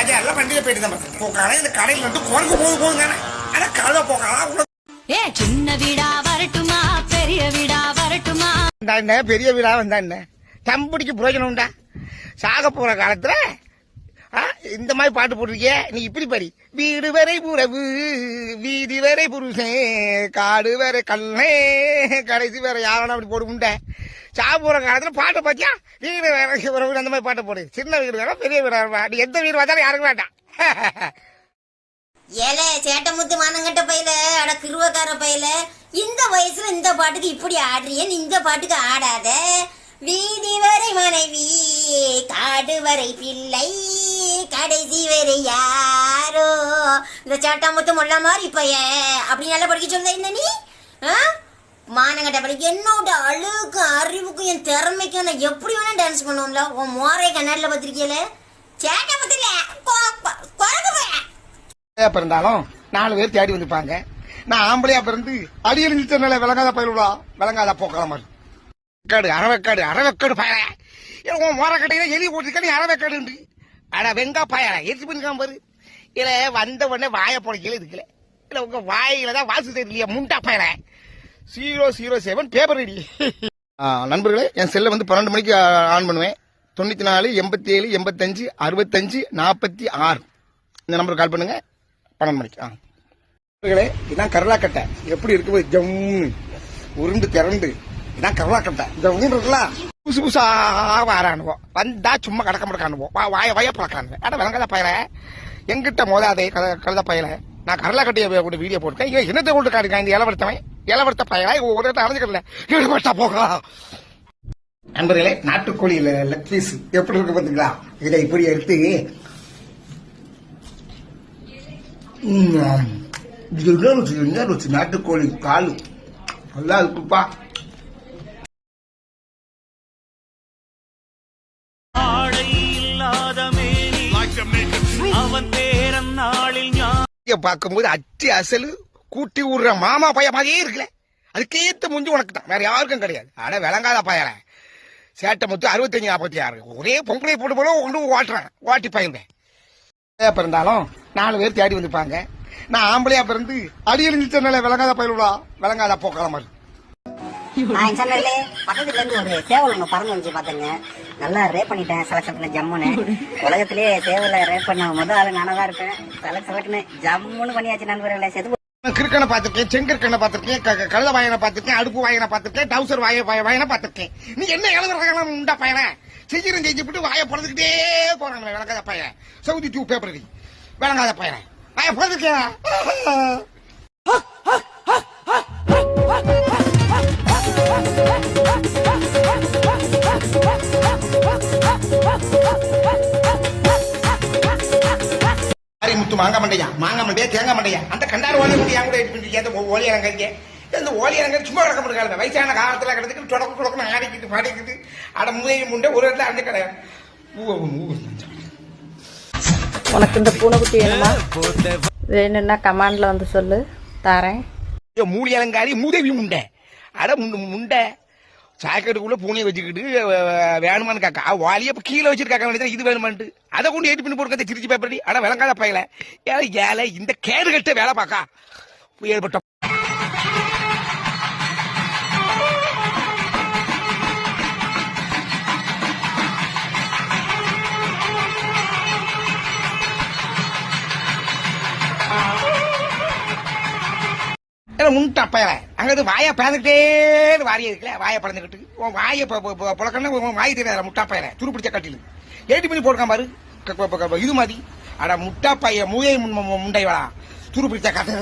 எல்லாம் வண்டியில போயிட்டு தான் போக்கான இந்த கடையில் வந்து குறைக்கு போக போகுங்க ஆனா கழுத போக்கலாம் ஏ சின்ன வீடா வரட்டுமா பெரிய வீடா வரட்டுமா? பெரிய வீடா வந்தா என்ன? தம்பிடிக்கு பிரயோஜனம் உண்டா? சாக போற காலத்துல இந்த மாதிரி பாட்டு போட்டிருக்கிய நீ இப்படி பாடி. வீடு வரை புறவு வீதி வரை புருஷன் காடு வரை கல்லே கடைசி வேற யாரும் அப்படி போடு முண்டை சாப்பிட்ற போற காலத்துல பாட்டை பாத்தியா? வீடு வேற உறவு அந்த மாதிரி பாட்டை போடு. சின்ன வீடு வேணா பெரிய வீடு வேணா நீ எந்த வீடு பார்த்தாலும் யாருக்கும் வேண்டாம். ஏலே சேட்டமுத்து மானங்கட்ட பையில அட கிருவக்கார பையல இந்த வயசுல இந்த பாட்டுக்கு இப்படி ஆடுறியன் நீ இந்த பாட்டுக்கு ஆடாத. வீதி வரை மனைவி காடு வரை பிள்ளை. கடைசி வேறு யாரோ? இந்த சேட்டாமுத்து முள்ள மாதிரி பையன் அப்படி நல்லா படிக்க சொல்ல என்ன நீ? ஆ? மானங்கட்ட படிக்க என்னோட அழுக்கும் அறிவுக்கும் என் திறமைக்கும் நான் எப்படி வேணா டான்ஸ் பண்ணுவோம்ல? உன் மோரை கண்ணாடியில் பார்த்திருக்கீல சேட்டை குறைக்கு பிறந்தாலும் நாலு பேர் தேடி வந்துப்பாங்க. நான் ஆம்பளையா பிறந்து அடியில் நிறுத்தினால விளங்காத பயிலுடா. விளங்காத போக்கால மாதிரி. அரவக்காடு அரவக்காடு அறவெக்காடு பயல. உன் மோர கட்டையில எலி போட்டிருக்க நீ அறவெக்காடு அட வெங்கா பயல எரிச்சு பண்ணிக்காம பாரு. இல்ல வந்த உடனே வாயை போடக்கல இருக்குல்ல இல்ல உங்க வாயில தான் வாசு தெரியலையா முண்டா பயல zero zero seven paper ready நண்பர்களே என் செல்லை வந்து பன்னெண்டு மணிக்கு ஆன் பண்ணுவேன். தொண்ணூத்தி நாலு எண்பத்தி ஏழு எண்பத்தஞ்சு அறுபத்தஞ்சு நாற்பத்தி ஆறு. இந்த நம்பருக்கு கால் பண்ணுங்க. பன்னெண்டு மணிக்கு ஆ. நண்பர்களே இதான் கரலாக்கட்டை எப்படி இருக்குது ஜம். உருண்டு திரண்டு. இதான் இந்த ஊர் இருக்குல்ல புதுசு புதுசா வாரானுவோம் வந்தா சும்மா கடக்க முடக்கானுவோம் வா வாய வய பழக்கானுவேன் அட விளங்காத பயல. எங்கிட்ட மோதாதே கத கழுத பயல. நான் கரலாக்கட்டையை கூட வீடியோ போட்டுருக்கேன். இவன் என்னத்தை கொண்டு காட்டுக்கான் இந்த இளவரத்தவன் இளவரத்த பயலா? ஒரு இடத்த அரைஞ்சிக்கல ஈடுபட்டா போகலாம் நண்பர்களே நாட்டுக்கோழியில் லெக் பீஸ் எப்படி இருக்கு பார்த்தீங்களா இதை இப்படி எடுத்து இது என்ன ருசி? என்ன ருசி? நாட்டுக்கோழி காலு. நல்லா இருக்குப்பா. பார்க்கும்போது அச்சு அசலு கூட்டி விடுற மாமா பையன் மாதிரியே இருக்குல்ல அதுக்கேத்த முஞ்சு உனக்கு தான் வேற யாருக்கும் கிடையாது. ஆனால் விளங்காத பையன சேட்டை மொத்தம் அறுபத்தஞ்சு நாற்பத்தி ஆறு ஒரே பொம்பளை போட்டு போல ஒன்று ஓட்டுறேன். ஓட்டி பயிர்வேன் பிறந்தாலும் நாலு பேர் தேடி வந்துப்பாங்க நான் ஆம்பளையா பிறந்து அடி எரிஞ்சிட்டனால விளங்காத பயிலுடா விளங்காத போக்கலாம் மாதிரி. நான் சொன்னதுல பக்கத்துல இருந்து ஒரு சேவல் ஒண்ணு பறந்து வந்துச்சு பாத்துங்க. நல்லா ரேப் பண்ணிட்டேன் செலக்ட் பண்ண ஜம்முன்னு. உலகத்திலேயே சேவல ரேப் பண்ண முத ஆளு நானதான் இருப்பேன். செலக்ட் செலக்ட்னு ஜம்முன்னு பண்ணியாச்சு நண்பர்களே செது நான் கிறுக்கனை பார்த்திருக்கேன் செங்கற்கனை பார்த்திருக்கேன் கழுத வாயனை பார்த்திருக்கேன் அடுப்பு வாயனை பார்த்திருக்கேன் டவுசர் வாய வாய- வாயனை பார்த்திருக்கேன். நீ என்ன எழுதுறாங்க உண்டா பையன? செய்யறேன் செஞ்சுட்டு வாயை பிறந்துக்கிட்டே போறாங்க விளங்காத பையன். Saudi two. பேப்பர் விளங்காத பையன். வாயை பிறந்துக்கேன் முத்து மாங்க மண்டையா? மாங்க மண்டையா? தேங்காய் மண்டையா? அந்த கண்டாரு ஓலை குட்டி என் கூட எட்டு பண்ணிருக்கேன் அந்த ஓலி இறங்கறிக்க இந்த ஓலி இறங்க சும்மா கிடக்க முடியாது வயசான காலத்துல கிடந்துட்டு தொடக்க தொடக்க ஆடிக்கிட்டு பாடிக்கிட்டு அட முதைய முண்டை ஒரு இடத்துல அஞ்சு கிடையாது உனக்கு இந்த பூனைக்குட்டி வேணுமா? வேணும்னா கமாண்ட்ல வந்து சொல்லு. தரேன். மூலி அலங்காரி மூதேவி முண்டை. அட முண்டை. சாக்கெட்டுக்குள்ள பூனையை வச்சுக்கிட்டு வேணுமான்னு காக்கா. வாலியை இப்போ கீழே வச்சிருக்காக்க வேண்டியது இது வேணுமான்ட்டு. அதை கொண்டு ஏற்றி பண்ணி போட்டு திருச்சி பேப்படி ஆனால் விளங்காத பையல ஏழை ஏழை இந்த கேடு கட்ட வேலை பார்க்கா ஏற்பட்ட ஏன்னா முன்ட்டா பயல அங்கே வாயை பிளந்துக்கிட்டே வாரிய இருக்குல்ல வாயை பிறந்துக்கிட்டு உன் வாயை புழக்கன்னா உன் வாய் தெரியாத. முட்டா பயல துரு பிடிச்ச கட்டில். ஏட்டி பண்ணி போட்டுக்கான் பாரு. இது மாதிரி. அட முட்டா பைய மூயை முன்- முண்டை வாடா துரு பிடிச்ச கதை